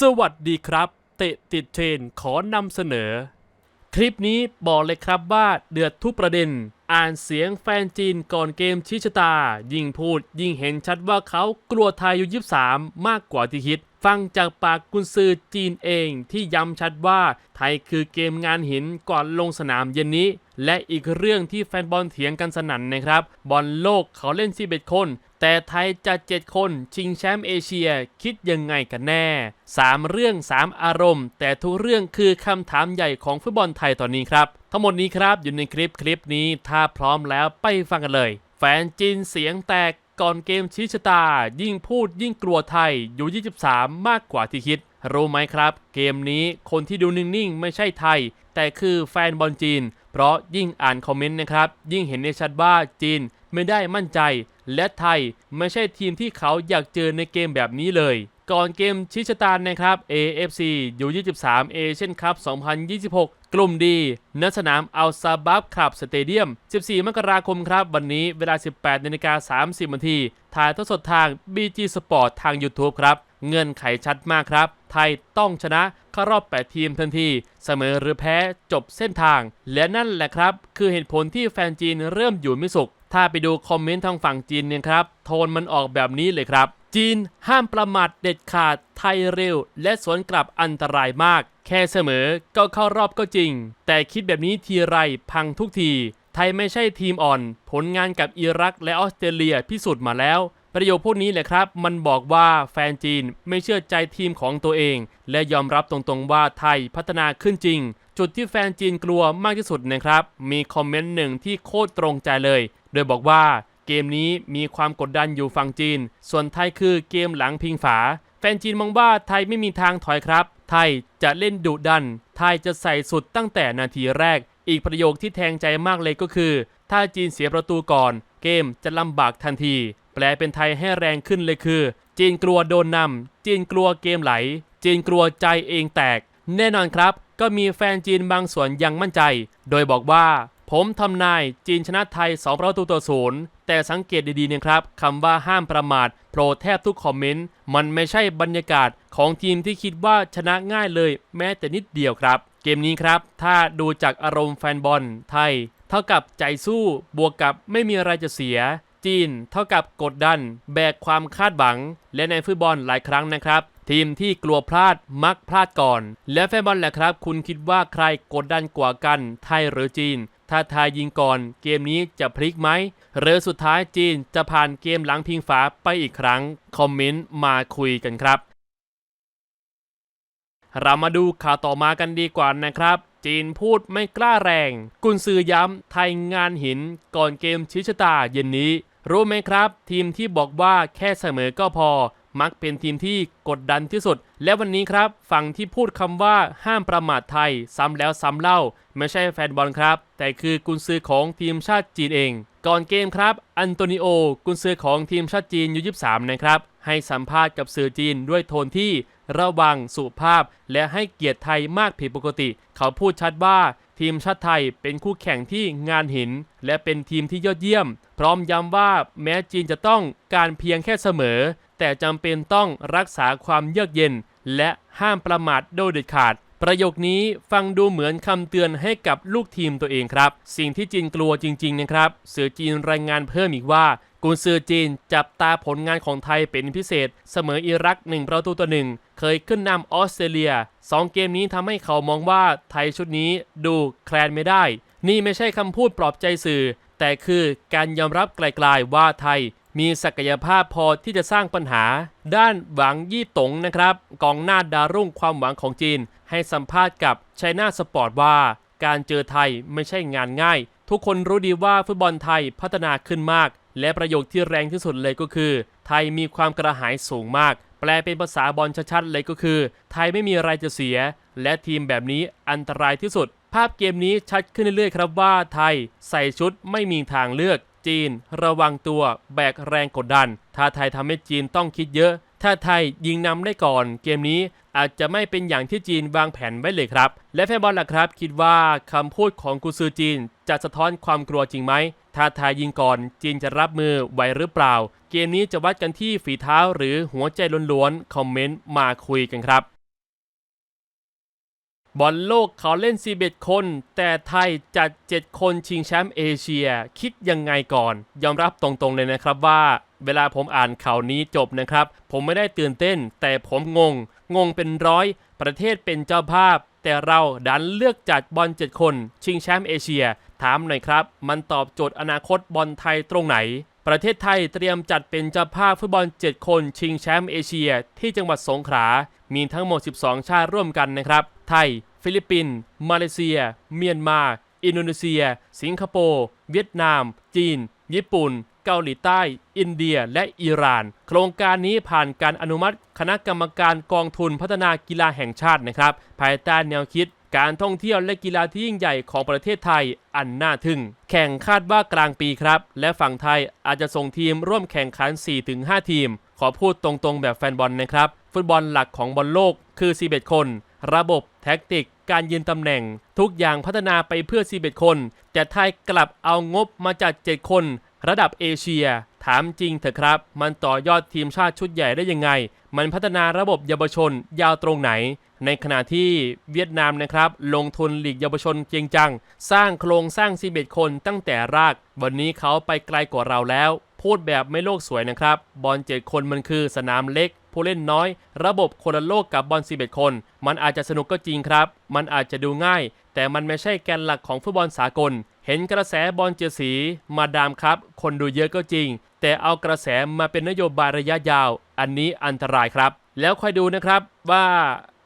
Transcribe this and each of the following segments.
สวัสดีครับ เตะติดเทรนขอนำเสนอ คลิปนี้บอกเลยครับว่าเดือดทุกประเด็น อ่านเสียงแฟนจีนก่อนเกมชี้ชะตา ยิ่งพูดยิ่งเห็นชัดว่าเขากลัวไทยอยู่ยิบสามมากกว่าที่คิด ฟังจากปากกุนซือจีนเองที่ย้ำชัดว่าไทยคือเกมงานหินก่อนลงสนามเย็นนี้ และอีกเรื่องที่แฟนบอลเถียงกันสนั่นนะครับ บอลโลกเขาเล่น11คน แต่ไทยจะ7คนชิงแชมป์เอเชียคิดยังไงกันแน่ 3 เรื่อง 3 อารมณ์ แต่ทุกเรื่องคือคำถามใหญ่ของฟุตบอลไทยตอนนี้ครับ ทั้งหมดนี้ครับอยู่ในคลิปคลิปนี้ถ้าพร้อมแล้วไปฟังกันเลย แฟนจีนเสียงแตกก่อนเกมชี้ชะตา ยิ่งพูดยิ่งกลัวไทยอยู่ 23 มากกว่าที่คิด รู้ไหมครับ เกมนี้คนที่ดูนิ่งๆ ไม่ใช่ไทย แต่คือแฟนบอลจีน เพราะยิ่งอ่านคอมเมนต์นะครับ ยิ่งเห็นได้ชัดว่าจีนไม่ได้มั่นใจ และไทยไม่ใช่ทีมที่เขาอยากเจอในเกมแบบนี้เลย ก่อนเกมชิชตานนะครับ AFC ยู23 Asian Cup 2026กลุ่มดีณสนามอัลซาบับคลับสเตเดียม 14 มกราคมครับ วันนี้เวลา 18นาฬิกา30นาที ถ่ายทอดสดทาง BG Sport ทาง YouTube ครับ เงื่อนไขชัดมากครับ ไทยต้องชนะเข้ารอบ 8 ทีมทันที เสมอหรือแพ้จบเส้นทาง และนั่นแหละครับ คือเหตุผลที่แฟนจีนเริ่มอยู่ไม่สุข ถ้าไปดูคอมเมนต์ทางฝั่งจีนเนี่ยครับ โทนมันออกแบบนี้เลยครับ จีนห้ามประมาทเด็ดขาดไทยเร็ว และสวนกลับอันตรายมาก แค่เสมอก็เข้ารอบก็จริง แต่คิดแบบนี้ทีไรพังทุกที ไทยไม่ใช่ทีมอ่อน ผลงานกับอิรักและออสเตรเลียพิสูจน์มาแล้วประโยคพวกนี้แหละครับ มันบอกว่าแฟนจีนไม่เชื่อใจทีมของตัวเอง และยอมรับตรงๆว่าไทยพัฒนาขึ้นจริง จุดที่แฟนจีนกลัวมากที่สุดนะครับ มีคอมเมนต์หนึ่งที่โคตรตรงใจเลย โดยบอกว่าเกมนี้มีความกดดันอยู่ฝั่งจีน ส่วนไทยคือเกมหลังพิงฝา แฟนจีนมองว่าไทยไม่มีทางถอยครับ ไทยจะเล่นดุดัน ไทยจะใส่สุดตั้งแต่นาทีแรก อีกประโยคที่แทงใจมากเลยก็คือ ถ้าจีนเสียประตูก่อน เกมจะลำบากทันที แปลเป็นไทยให้แรงขึ้นเลยคือ จีนกลัวโดนนำจีนกลัวเกมไหล จีนกลัวใจเองแตก แน่นอนครับ ก็มีแฟนจีนบางส่วนยังมั่นใจ โดยบอกว่า ผมทำนายจีนชนะไทย 2 ประตูต่อศูนย์แต่สังเกตดีๆนะครับคำว่าห้ามประมาทโผล่แทบทุกคอมเมนต์ มันไม่ใช่บรรยากาศของทีมที่คิดว่าชนะง่ายเลย แม้แต่นิดเดียวครับ เกมนี้ครับ ถ้าดูจากอารมณ์แฟนบอลไทย เท่ากับใจสู้บวกกับไม่มีอะไรจะเสียจีนเท่ากับกดดัน แบกความคาดหวัง และในฟุตบอลหลายครั้งนะครับ ทีมที่กลัวพลาดมักพลาดก่อน และแฟนบอลแหละครับ คุณคิดว่าใครกดดันกว่ากัน ไทยหรือจีน ถ้าไทยยิงก่อน เกมนี้จะพลิกไหมหรือสุดท้ายจีนจะผ่านเกมหลังพิงฝาไปอีกครั้ง คอมเมนต์มาคุยกันครับ เรามาดูข่าวต่อมากันดีกว่านะครับจีนพูดไม่กล้าแรง กุนซือย้ำไทยงานหินก่อนเกมชิชะตาเย็นนี้ รู้ไหมครับ ทีมที่บอกว่าแค่เสมอก็พอ มักเป็นทีมที่กดดันที่สุด และวันนี้ครับ ฝั่งที่พูดคำว่าห้ามประมาทไทย ซ้ำแล้วซ้ำเล่า ไม่ใช่แฟนบอลครับ แต่คือกุนซือของทีมชาติจีนเอง ก่อนเกมครับ อันโตนิโอ กุนซือของทีมชาติจีนยู23นะครับ ให้สัมภาษณ์กับสื่อจีนด้วยโทนที่ระวังสุภาพ และให้เกียรติไทยมากผิดปกติ เขาพูดชัดว่าทีมชาติไทยเป็นคู่แข่งที่งานหิน และเป็นทีมที่ยอดเยี่ยม พร้อมย้ำว่าแม้จีนจะต้องการเพียงแค่เสมอ แต่จำเป็นต้องรักษาความเยือกเย็น และห้ามประมาทโดยเด็ดขาด ประโยคนี้ฟังดูเหมือนคำเตือนให้กับลูกทีมตัวเองครับ สิ่งที่จีนกลัวจริง ๆ นะครับสื่อจีนรายงานเพิ่มอีกว่ากุนซือจีนจับตาผลงานของไทยเป็นพิเศษ เสมออิรัก 1 ประตูต่อหนึ่งเคยขึ้นนำออสเตรเลีย 2 เกมนี้ทำให้เขามองว่าไทยชุดนี้ดูแคลนไม่ได้ นี่ไม่ใช่คำพูดปลอบใจสื่อ แต่คือการยอมรับไกลๆว่าไทย มีศักยภาพพอที่จะสร้างปัญหา ด้านหวังยี่ตงนะครับ กองหน้าดารุ่งความหวังของจีน ให้สัมภาษณ์กับไชน่าสปอร์ตว่า การเจอไทยไม่ใช่งานง่าย ทุกคนรู้ดีว่าฟุตบอลไทยพัฒนาขึ้นมาก และประโยคที่แรงที่สุดเลยก็คือ ไทยมีความกระหายสูงมาก แปลเป็นภาษาบอลชัดๆเลยก็คือ ไทยไม่มีอะไรจะเสีย และทีมแบบนี้อันตรายที่สุด ภาพเกมนี้ชัดขึ้นเรื่อยๆครับว่าไทยใส่ชุดไม่มีทางเลือก จีน ระวังตัวแบกแรงกดดัน ถ้าไทยทำให้จีนต้องคิดเยอะ ถ้าไทยยิงนำได้ก่อน เกมนี้อาจจะไม่เป็นอย่างที่จีนวางแผนไว้เลยครับ และแฟนบอลล่ะครับ คิดว่าคำพูดของกุซือจีน จะสะท้อนความกลัวจริงไหมถ้าไทยยิงก่อน จีนจะรับมือไหวหรือเปล่า เกมนี้จะวัดกันที่ฝีเท้าหรือหัวใจล้วนๆคอมเมนต์มาคุยกันครับ บอลโลกเขาเล่น 11 คน แต่ไทยจัด 7 คนชิงแชมป์เอเชีย คิดยังไงก่อน ยอมรับตรงๆเลยนะครับว่า เวลาผมอ่านข่าวนี้จบนะครับ ผมไม่ได้ตื่นเต้น แต่ผมงง งงเป็นร้อย ประเทศเป็นเจ้าภาพ แต่เราดันเลือกจัดบอล 7 คน ชิงแชมป์เอเชีย ถามหน่อยครับ มันตอบโจทย์อนาคตบอลไทยตรงไหน ประเทศไทยเตรียมจัดเป็นเจ้าภาพฟุตบอล 7 คนชิงแชมป์เอเชีย ที่จังหวัดสงขลา มีทั้งหมด 12 ชาติร่วมกันนะครับ ไทย ฟิลิปปินส์ มาเลเซีย เมียนมา อินโดนีเซีย สิงคโปร์ เวียดนาม จีน ญี่ปุ่น เกาหลีใต้ อินเดีย และอิหร่าน โครงการนี้ผ่านการอนุมัติ คณะกรรมการกองทุนพัฒนากีฬาแห่งชาตินะครับ ภายใต้แนวคิด การท่องเที่ยวและกีฬาที่ยิ่งใหญ่ของประเทศไทยอันน่าทึ่ง แข่งคาดว่ากลางปีครับ และฝั่งไทยอาจจะส่งทีมร่วมแข่งขัน 4-5 ทีม ขอพูดตรงๆแบบแฟนบอลนะครับ ฟุตบอลหลักของบอลโลกคือ 11 คน ระบบแท็กติก การยืนตำแหน่ง ทุกอย่างพัฒนาไปเพื่อ 11 คน แต่ไทยกลับเอางบมาจัด 7 คน ระดับเอเชีย ถามจริงเถอะครับ มันต่อยอดทีมชาติชุดใหญ่ได้ยังไง มันพัฒนาระบบเยาวชนยาวตรงไหน ในขณะที่เวียดนามนะครับ ลงทุนหลีกเยาวชนจริงจัง สร้างโครงสร้าง11คนตั้งแต่ราก วันนี้เขาไปไกลกว่าเราแล้ว พูดแบบไม่โลกสวยนะครับ บอลเจ็ดคนมันคือสนามเล็ก ผู้เล่นน้อย ระบบคนละโลกกับบอล11คน มันอาจจะสนุกก็จริงครับ มันอาจจะดูง่าย แต่มันไม่ใช่แกนหลักของฟุตบอลสากล เห็นกระแสบอลเจดสีมาดามครับ คนดูเยอะก็จริง แต่เอากระแสมาเป็นนโยบายระยะยาว อันนี้อันตรายครับ แล้วค่อยดูนะครับว่า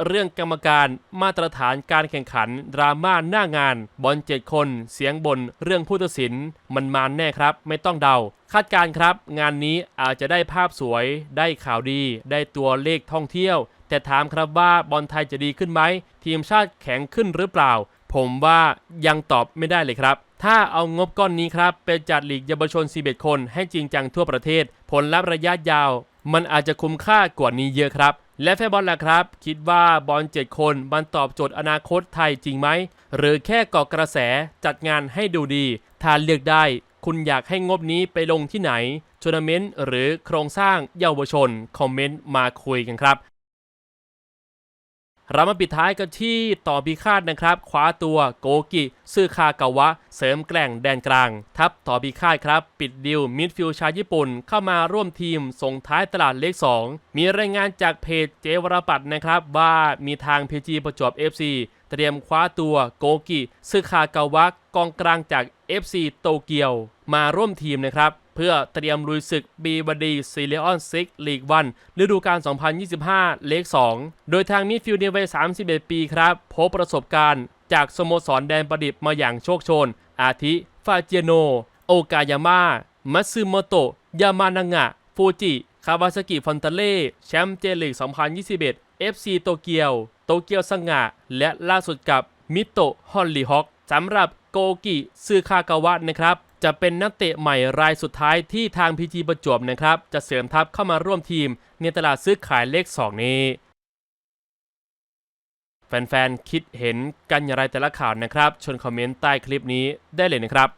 เรื่องกรรมการมาตรฐานการแข่งขัน ดราม่าหน้างาน บอลเจ็ดคน เสียงบนเรื่องผู้ตัดสิน มันมานแน่ครับ ไม่ต้องเดา คาดการครับ งานนี้อาจจะได้ภาพสวย ได้ข่าวดี ได้ตัวเลขท่องเที่ยว แต่ถามครับว่าบอลไทยจะดีขึ้นไหม ทีมชาติแข็งขึ้นหรือเปล่า ผมว่ายังตอบไม่ได้เลยครับ ถ้าเอางบก้อนนี้ครับไปจัดหลีกเยาวชน 11 คนให้จริงจังทั่วประเทศ ผลลัพธ์ระยะยาว มันอาจจะคุ้มค่ากว่านี้เยอะครับ และแฟนบอลล่ะครับ คิดว่าบอล 7 คนมันตอบโจทย์อนาคตไทยจริงไหม หรือแค่ก่อกระแสจัดงานให้ดูดี ถ้าเลือกได้ คุณอยากให้งบนี้ไปลงที่ไหนทัวร์นาเมนต์หรือโครงสร้างเยาวชน คอมเมนต์มาคุยกันครับ เรามาปิดท้ายกันที่ต่อพิฆาตนะครับคว้าตัวโกกิซื่อคากาวะ เสริมแกล่งแดนกลาง ทัพต่อพิฆาตครับ ปิดดิวมิดฟิลด์ชาวญี่ปุ่น เข้ามาร่วมทีมส่งท้ายตลาดเลข 2 มีรายงานจากเพจเจวรปัตนะครับ ว่ามีทาง PG ประจวบ FC เตรียมคว้าตัวโกกิซึคากาวะกองกลางจาก FC โตเกียว มาร่วมทีมนะครับ เพื่อเตรียมลุยศึกบีบดีซีเลออนซิกลีกวันฤดูกาล 2025 เลข 2 โดยทางมิดฟิลด์ในวัย 31 ปีครับ พบประสบการณ์จากสโมสรแดนประดิษฐ์มาอย่างโชคโชน อาทิ ฟาเจโน โอกายาม่ามัตสึโมโตะ ยามานางะ ฟูจิ คาวาซากิฟอนตาเล่ แชมป์เจลีก2021 FC โตเกียว โตเกียวสังะ และล่าสุดกับมิโตะ ฮอลลีฮอกสำหรับโกกิซือคากาวะนะครับ จะเป็นนักเตะใหม่รายสุดท้ายที่ทางพีจีประจวบนะครับจะเสริมทัพเข้ามาร่วมทีมในตลาดซื้อขายเลข 2 นี้ แฟนๆ คิดเห็นกันอย่างไรแต่ละข่าวนะครับชวนคอมเมนต์ใต้คลิปนี้ได้เลยนะครับ